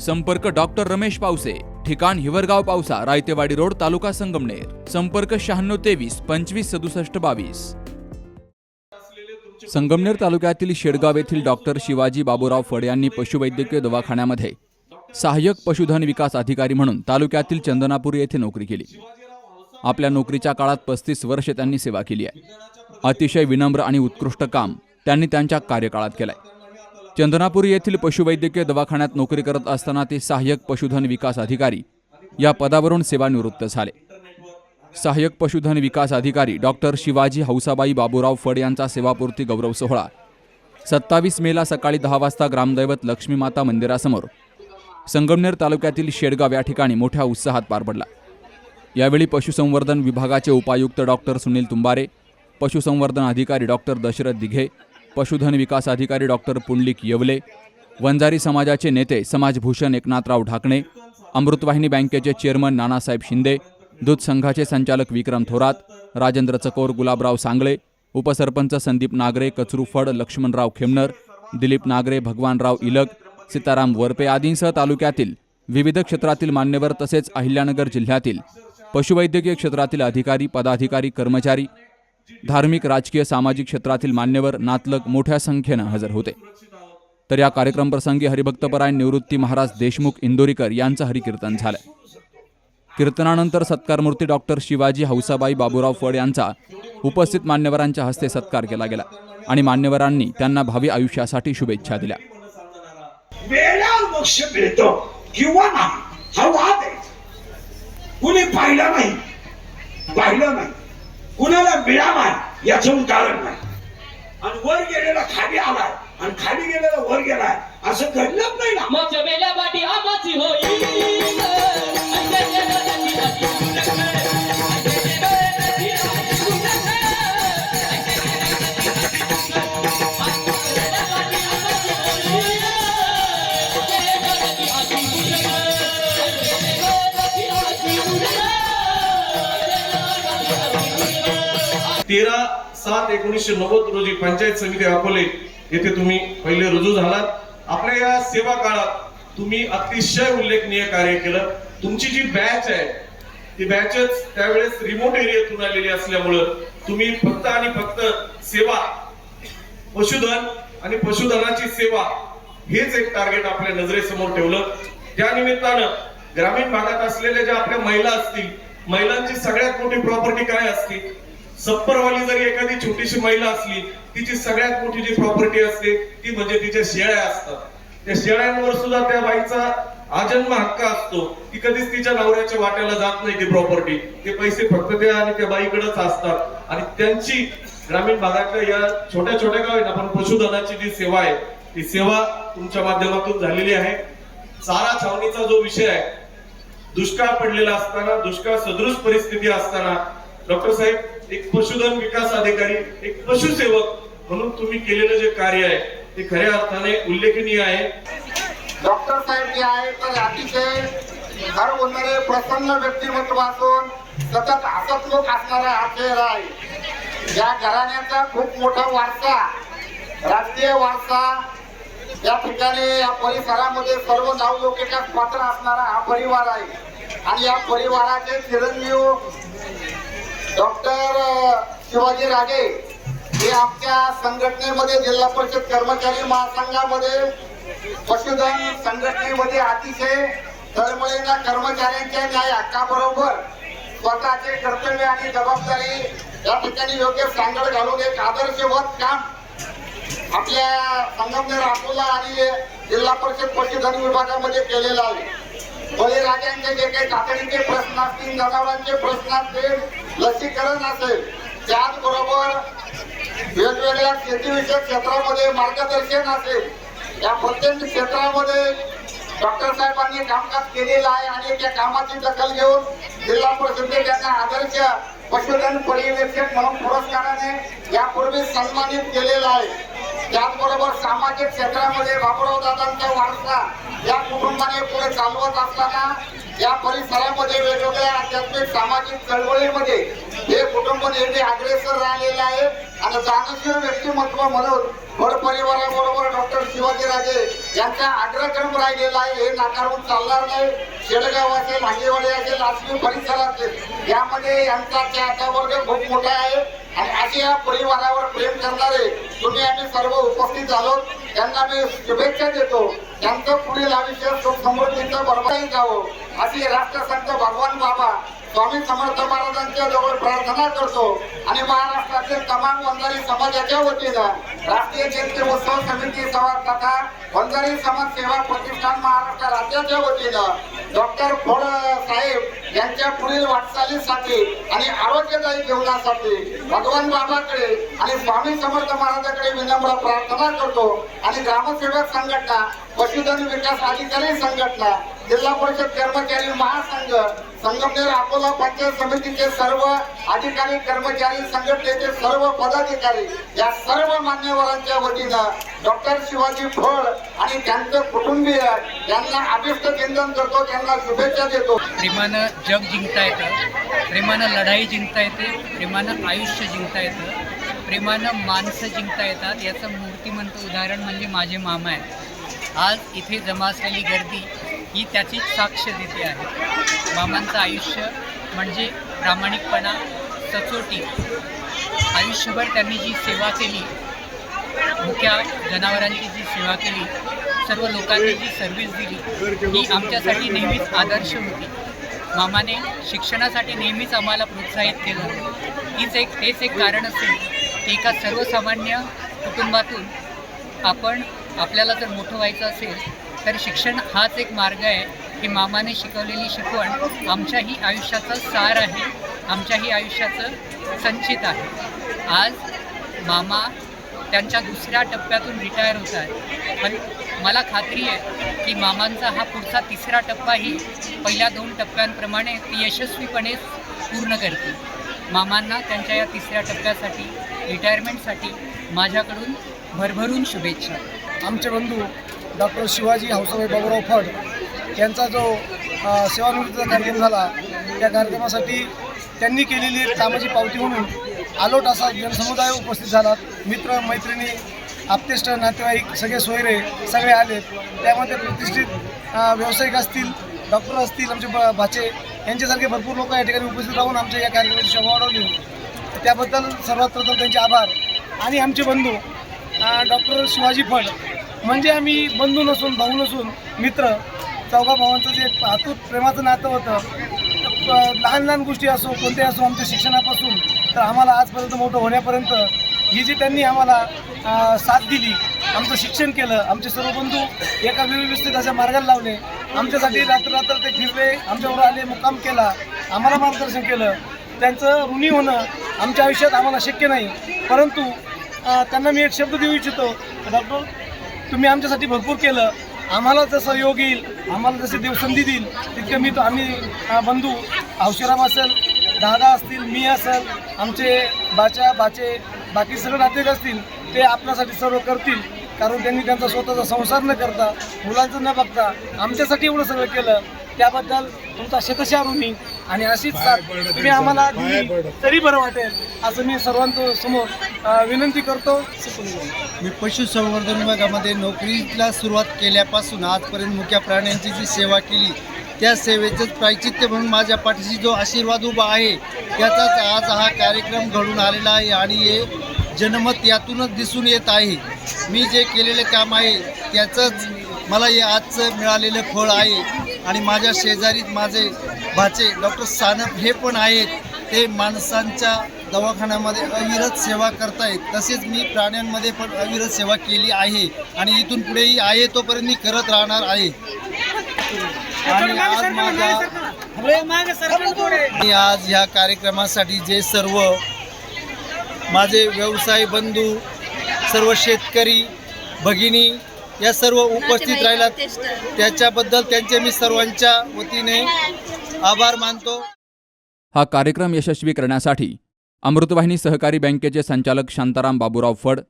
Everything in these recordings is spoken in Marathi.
संपर्क डॉक्टर रमेश पावसे ठिकाण हिवरगाव पावसा रायतेवाडी रोड तालुका संगमनेर. संपर्क शहाण्णव तेवीस पंचवीस सदुसष्ट बावीस. संगमनेर तालुक्यातील शेडगाव येथील डॉक्टर शिवाजी बाबूराव फड यांनी पशुवैद्यकीय दवाखान्यामध्ये सहाय्यक पशुधन विकास अधिकारी म्हणून तालुक्यातील चंदनापूर येथे नोकरी केली. आपल्या नोकरीच्या काळात पस्तीस वर्ष त्यांनी सेवा केली आहे. अतिशय विनम्र आणि उत्कृष्ट काम त्यांनी त्यांच्या कार्यकाळात केलंय. चंदनापूर येथील पशुवैद्यकीय दवाखान्यात नोकरी करत असताना ते सहाय्यक पशुधन विकास अधिकारी या पदावरून सेवानिवृत्त झाले. सहाय्यक पशुधन विकास अधिकारी डॉक्टर शिवाजी हौसाबाई बाबूराव फड यांचा सेवापूर्ती गौरव सोहळा. सत्तावीस मेला सकाळी दहा वाजता ग्रामदैवत लक्ष्मीमाता मंदिरासमोर. संगमनेर तालुक्यातील शेडगाव या ठिकाणी मोठ्या उत्साहात पार पडला. यावेळी पशुसंवर्धन विभागाचे उपायुक्त डॉक्टर सुनील तुंबारे पशुसंवर्धन अधिकारी डॉक्टर दशरथ दिघे पशुधन विकास अधिकारी डॉक्टर पुंडलिक येवले वंजारी समाजाचे नेते समाजभूषण एकनाथराव ढाकणे अमृतवाहिनी बँकेचे चेअरमन नानासाहेब शिंदे दूध संघाचे संचालक विक्रम थोरात राजेंद्र चकोर गुलाबराव सांगळे उपसरपंच संदीप नागरे कचरू फड लक्ष्मणराव खेमनर दिलीप नागरे भगवानराव इलग सीताराम वरपे आदींसह तालुक्यातील विविध क्षेत्रातील मान्यवर तसेच अहिल्यानगर जिल्ह्यातील पशुवैद्यकीय क्षेत्रातील अधिकारी पदाधिकारी कर्मचारी धार्मिक राजकीय सामाजिक क्षेत्रातील मान्यवर नातलग मोठ्या संख्येनं हजर होते. तर या कार्यक्रमप्रसंगी हरिभक्तपरायण निवृत्ती महाराज देशमुख इंदोरीकर यांचं हरिकीर्तन झालं. कीर्तनानंतर सत्कारमूर्ती डॉक्टर शिवाजी हौसाबाई बाबूराव फड यांचा उपस्थित मान्यवरांच्या हस्ते सत्कार केला गेला आणि मान्यवरांनी त्यांना भावी आयुष्यासाठी शुभेच्छा दिल्या. मोक्ष मिळतो किंवा नाही हा वाद आहे. कुणी नाही पाहिलं नाही. कुणाला मिळाला याचं कारण नाही. आणि वर गेलेला खाली आलाय आणि खाली गेलेला वर गेलाय असं घडलंच नाही ना. मग मेल्या पाठी आमाची होईल. तेरा सात एकोणीसशे नव्वद रोजी पंचायत समिती अकोले येथे तुम्ही पहिले रुजू झालात. आपल्या या सेवा काळात तुम्ही अतिशय उल्लेखनीय कार्य केलं. तुमची जी बॅच आहे ती बॅचच त्यावेळेस रिमोट एरियातून आलेली असल्यामुळं तुम्ही फक्त आणि फक्त सेवा पशुधन आणि पशुधनाची सेवा हेच एक टार्गेट आपल्या नजरेसमोर ठेवलं. त्या निमित्तानं ग्रामीण भागात असलेल्या ज्या आपल्या महिला असतील महिलांची सगळ्यात मोठी प्रॉपर्टी काय असते सप्परवाली जरी एखादी छोटीशी महिला असली तिची सगळ्यात मोठी जी प्रॉपर्टी असते ती म्हणजे तिच्या शेळ्या असतात. त्या शेळ्यांवर सुद्धा त्या बाईचा आजन्म हक्क असतो. ती कधीच तिच्या नवऱ्याच्या वाट्याला जात नाही ती प्रॉपर्टी ते पैसे फक्त त्या आणि त्या बाईकडेच असतात. आणि त्यांची ग्रामीण भागातल्या या छोट्या छोट्या गावी आपण पशुधनाची जी सेवा आहे ती सेवा तुमच्या माध्यमातून झालेली आहे. चारा छावणीचा जो विषय आहे दुष्काळ पडलेला असताना दुष्काळ सदृश परिस्थिती असताना डॉक्टर साहेब एक पशुधन विकास अधिकारी एक पशुसेवक म्हणून तुम्ही केलेलं जे कार्य आहे ते खऱ्या अर्थाने उल्लेखनीय आहे. डॉक्टर साहेब जे आहे तर अतिशय घर होणारे प्रसन्न व्यक्तिमत्व असून सतत हसतमुख असणारा हा चेहरा आहे. या घराण्याचा खूप मोठा वारसा राष्ट्रीय वारसा या ठिकाणी या परिसरामध्ये सर्व नावलौकिकास पात्र असणारा हा परिवार आहे. आणि या परिवाराचे चिरंजीव डॉक्टर शिवाजी राजे हे आमच्या संघटनेमध्ये जिल्हा परिषद कर्मचारी महासंघामध्ये पशुधन संघटनेमध्ये अतिशय तळमळीनं कर्मचाऱ्यांच्या न्याय हक्काबरोबर स्वतःचे कर्तव्य आणि जबाबदारी या ठिकाणी योग्य सांगड घालून एक आदर्शवत काम आपल्या संगमनेर अकोला आणि जिल्हा परिषद पशुधन विभागामध्ये केलेलं आहे. बळीराजांचे जे काही तातडीचे प्रश्न असतील जनावरांचे प्रश्न असतील लसीकरण असेल त्याचबरोबर वेगवेगळ्या शेतीविषयक क्षेत्रामध्ये मार्गदर्शन असेल या प्रत्येक क्षेत्रामध्ये डॉक्टर साहेबांनी कामकाज केलेलं आहे आणि त्या कामाची दखल घेऊन जिल्हा परिषदेने त्यांना आदर्श पशुधन पर्यवेक्षक म्हणून पुरस्काराने यापूर्वी सन्मानित केलेला आहे. त्याचबरोबर सामाजिक क्षेत्रामध्ये बाबुराव दादांचा वारसा या कुटुंबाने पुढे चालवत असताना या परिसरामध्ये वेगवेगळ्या आध्यात्मिक सामाजिक चळवळीमध्ये हे कुटुंब नेहमी अग्रेसर राहिलेले आहे. आणि दानशीर व्यक्तिमत्व म्हणून भर परिवाराबरोबर डॉक्टर शिवाजीराजे यांचा अग्रक्रम राहिलेला आहे. हे नाकारून चालणार नाही. शेडगाव असेल हांगेवाडी असेल आसमी परिसर असेल यामध्ये यांचा त्याचा वर्ग खूप मोठा आहे. आणि असे या परिवारावर प्रेम करणारे तुम्ही आम्ही सर्व उपस्थित झालो त्यांना मी शुभेच्छा देतो. त्यांचं पुढील आयुष्य सुख समृद्धीचं बरोबरही जावं. अशी राष्ट्रसंत भगवान बाबा स्वामी समर्थ महाराजांच्या जवळ प्रार्थना करतो आणि महाराष्ट्रातील तमाम वंजारी समाजाच्या वतीनं राष्ट्रीय चैत्र उत्सव समिती सभा तथा वंजारी समाज सेवा प्रतिष्ठान महाराष्ट्र राज्याच्या वतीनं डॉक्टर फोड साहेब यांच्या पुढील वाटचालीसाठी आणि आरोग्यदायी जीवनासाठी भगवान बाबाकडे आणि स्वामी समर्थ महाराजाकडे विनम्र प्रार्थना करतो आणि ग्रामसेवक संघटना पशुधन विकास अधिकारी संघटना जिल्हा परिषद कर्मचारी महासंघ संगमनेर अकोला पंचायत समितीचे सर्व अधिकारी कर्मचारी संघटनेचे सर्व पदाधिकारी या सर्व मान्यवरांच्या वतीनं डॉक्टर शिवाजी फळ आणि त्यांचं कुटुंबीय यांना अभिष्ट चिंतन करतो त्यांना शुभेच्छा देतो. प्रेमानं जग जिंकता येतं प्रेमानं लढाई जिंकता येते प्रेमानं आयुष्य जिंकता येतं प्रेमानं माणसं जिंकता येतात याचं मूर्तिमंत उदाहरण म्हणजे माझे मामा आहेत. आज इथे जमा असलेली गर्दी ही त्याची साक्ष देते आहे. मामांचं आयुष्य म्हणजे प्रामाणिकपणा सचोटी. आयुष्यभर त्यांनी जी सेवा केली मुख्या जनावरांची जी सेवा केली सर्व लोकांनी जी सर्व्हिस दिली ही आमच्यासाठी नेहमीच आदर्श होती. मामाने शिक्षणासाठी नेहमीच आम्हाला प्रोत्साहित केलं. हीच एक हेच एक कारण असेल की एका सर्वसामान्य कुटुंबातून आपण आपल्याला जर मोठं व्हायचं असेल तर शिक्षण हाच एक मार्ग आहे की मामाने शिकवलेली शिकवण आमच्याही आयुष्याचा सार आहे आमच्याही आयुष्याचं संचित आहे. आज मामा त्यांच्या दुसऱ्या टप्प्यातून रिटायर होत आहेत. पण मला खात्री आहे की मामांचा हा पुढचा तिसरा टप्पाही पहिल्या दोन टप्प्यांप्रमाणे ती यशस्वीपणे पूर्ण करतील. मामांना त्यांच्या या तिसऱ्या टप्प्यासाठी रिटायरमेंटसाठी माझ्याकडून भरभरून शुभेच्छा. आमचे बंधू डॉक्टर शिवाजी हौसाबाई बाबूराव फड यांचा जो सेवानिवृत्तीचा कार्यक्रम झाला त्या कार्यक्रमासाठी त्यांनी केलेली एक कामाची पावती म्हणून आलोट असा जनसमुदाय उपस्थित झाला. मित्र मैत्रिणी आप्तेष्ट नातेवाईक सगळे सोयरे सगळे आले त्यामध्ये प्रतिष्ठित व्यावसायिक असतील डॉक्टर असतील आमचे ब भाचे यांच्यासारखे भरपूर लोक या ठिकाणी उपस्थित राहून आमच्या या कार्यक्रमाची शोभा वाढवली. त्याबद्दल सर्वात प्रथम त्यांचे आभार. आणि आमचे बंधू डॉक्टर शिवाजी फड. म्हणजे आम्ही बंधू नसून भाऊ नसून मित्र चौघा भावांचं जे अतूट प्रेमाचं नातं होतं लहान लहान गोष्टी असो कोणते असो आमच्या शिक्षणापासून तर आम्हाला आजपर्यंत मोठं होण्यापर्यंत ही जी त्यांनी आम्हाला साथ दिली आमचं शिक्षण केलं आमचे सर्व बंधू एका व्यवस्थित अशा मार्गाला लावले. आमच्यासाठी रात्र रात्र ते फिरले आमच्यावर आले मुक्काम केला आम्हाला मार्गदर्शन केलं. त्यांचं ऋणी होणं आमच्या आयुष्यात आम्हाला शक्य नाही. परंतु त्यांना मी एक शब्द देऊ इच्छितो. डॉक्टर तुम्ही आमच्यासाठी भरपूर केलं. आम्हाला जसं योग येईल आम्हाला जसे देवसंधी देईल तितकं मी तो आम्ही बंधू औशिराम असेल दादा असतील मी असेल आमचे बाच्या बाचे बाकी सगळे नातेवाईक असतील ते आपल्यासाठी सर्व करतील. कारण त्यांनी त्यांचा स्वतःचा संसार न करता मुलांचं न बघता आमच्यासाठी एवढं सगळं केलं. त्याबद्दल तुमचा शतशा ऋणी आणि अशीच साथ तुम्ही आम्हाला दिली तरी बरं वाटेल असं मी सर्वांच्या समोर अ, विनंती करतो. मी पशुसंवर्धन विभागामध्ये नोकरीला सुरुवात केल्यापासून आजपर्यंत मुक्या प्राण्यांची जी सेवा केली त्या सेवेचंच प्रायचित्य म्हणून माझ्या पाठीशी जो आशीर्वाद उभा आहे त्याचाच आज हा कार्यक्रम घडून आलेला आहे आणि हे जनमत यातूनच दिसून येत आहे. मी जे केलेले काम आहे त्याचंच मला हे आजचं मिळालेलं फळ आहे. आणि माझ्या शेजारीत माझे भाचे डॉक्टर सानप हे पण आहेत. ते माणसांच्या दवाखान्यामध्ये अविरत सेवा करतायत. तसेच मी प्राण्यांमध्ये पण अविरत सेवा केली आहे. आणि इथून पुढेही आहे तोपर्यंत मी करत राहणार आहे. आणि आज माझा आणि आज ह्या कार्यक्रमासाठी जे सर्व माझे व्यवसाय बंधू सर्व शेतकरी भगिनी या सर्व उपस्थित राहिल्यात त्याच्याबद्दल त्यांचे मी सर्वांच्या वतीने आभार मानतो. हा कार्यक्रम यशस्वी करण्यासाठी अमृतवाहिनी सहकारी बँकेचे संचालक शांताराम बाबूराव फड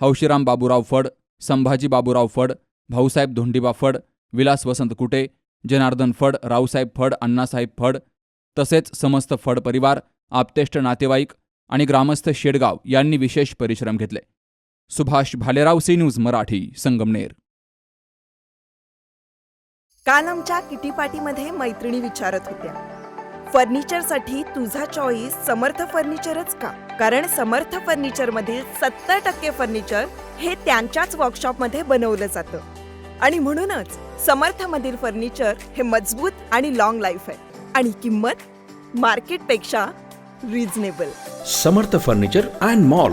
हौशीराम बाबूराव फड संभाजी बाबूराव फड भाऊसाहेब धोंडीबा फड विलास वसंत कुटे जनार्दन फड रावसाहेब फड अण्णासाहेब फड तसेच समस्त फड परिवार आपतेष्ट नातेवाईक आणि ग्रामस्थ शेडगाव यांनी विशेष परिश्रम घेतले. Subhash Bhalerao C news Marathi Sangamner. काल आमच्या किटी पार्टीमध्ये मैत्रिणी विचारत होत्या. फर्निचरसाठी तुझा चॉईस समर्थ फर्निचरच का? कारण समर्थ फर्निचर मधील सत्तर टक्के फर्निचर हे त्यांच्याच वर्कशॉपमध्ये बनवलं जातं. आणि म्हणूनच समर्थ मधील फर्निचर हे मजबूत आणि लॉंग लाईफ आहे. आणि किंमत मार्केटपेक्षा reasonable Samarth furniture and mall.